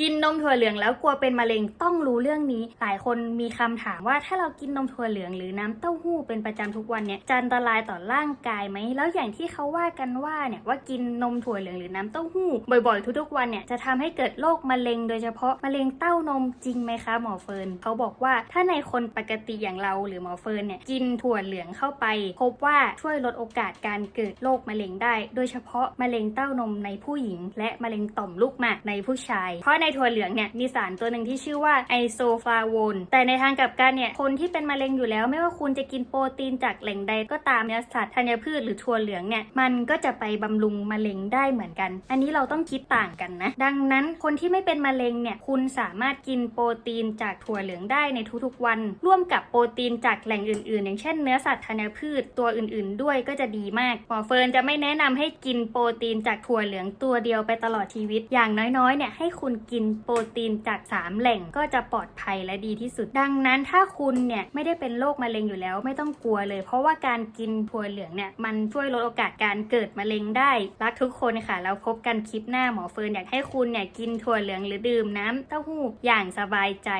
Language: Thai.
กินนมถั่วเหลืองแล้วกลัวเป็นมะเร็งต้องรู้เรื่องนี้ หลายคนมีคำถามว่าถ้าเรากินนมถั่วเหลืองหรือน้ำเต้าหู้เป็นประจำทุกวันเนี่ยจะอันตรายต่อร่างกายไหมแล้วอย่างที่เขาว่ากันว่าเนี่ยว่ากินนมถั่วเหลืองหรือน้ำเต้าหู้ บ่อยๆ ทุกๆวันเนี่ยจะทำให้เกิดโรคมะเร็ง โดยเฉพาะมะเร็งเต้านมจริงไหมคะหมอเฟิร์นเขาบอกว่าถ้าในคนปกติอย่างเราหรือหมอเฟิร์นเนี่ยกินถั่วเหลืองเข้าไป พบว่าช่วยลดโอกาสการเกิดโรคมะเร็งได้ โดยเฉพาะมะเร็งเต้านมในผู้หญิง และมะเร็งต่อมลูกหมากในผู้ชาย เพราะในถั่วเหลืองเนี่ยมีสารตัวหนึ่งที่ชื่อว่าไอโซฟาโวนแต่ในทางกลับกันเนี่ยคนที่เป็นมะเร็งอยู่แล้ว ไม่ว่าคุณจะกินโปรตีนจากแหล่งใดก็ตามเนื้อสัตว์ธัญพืชหรือถั่วเหลืองเนี่ยมันก็จะไปบำรุงมะเร็งได้เหมือนกัน อันนี้เราต้องคิดต่างกันนะ ดังนั้นคนที่ไม่เป็นมะเร็งเนี่ยคุณสามารถกินโปรตีนจากถั่วเหลืองได้ในทุกๆวัน ร่วมกับโปรตีนจากแหล่งอื่นๆ อย่างเช่นเนื้อสัตว์ธัญพืชตัวอื่น ๆ ด้วยก็จะดีมากหมอเฟิร์นจะไม่แนะนำให้กินโปรตีนจากถั่วเหลืองตัวเดียวไปตลอดชีวิตอย่างน้อยๆเนี่ยให้คุณกินโปรตีนจาก 3 แหล่งก็จะปลอดภัยและดีที่สุด ดังนั้นถ้าคุณเนี่ยไม่ได้เป็นโรคมะเร็งอยู่แล้วไม่ต้องกลัวเลย เพราะว่าการกินถั่วเหลืองเนี่ยมันช่วยลดโอกาสการเกิดมะเร็งได้ รักทุกคนค่ะ แล้วพบกันคลิปหน้าหมอเฟิร์นอยากให้คุณเนี่ยกินถั่วเหลืองหรือดื่มน้ำเต้าหู้อย่างสบายใจ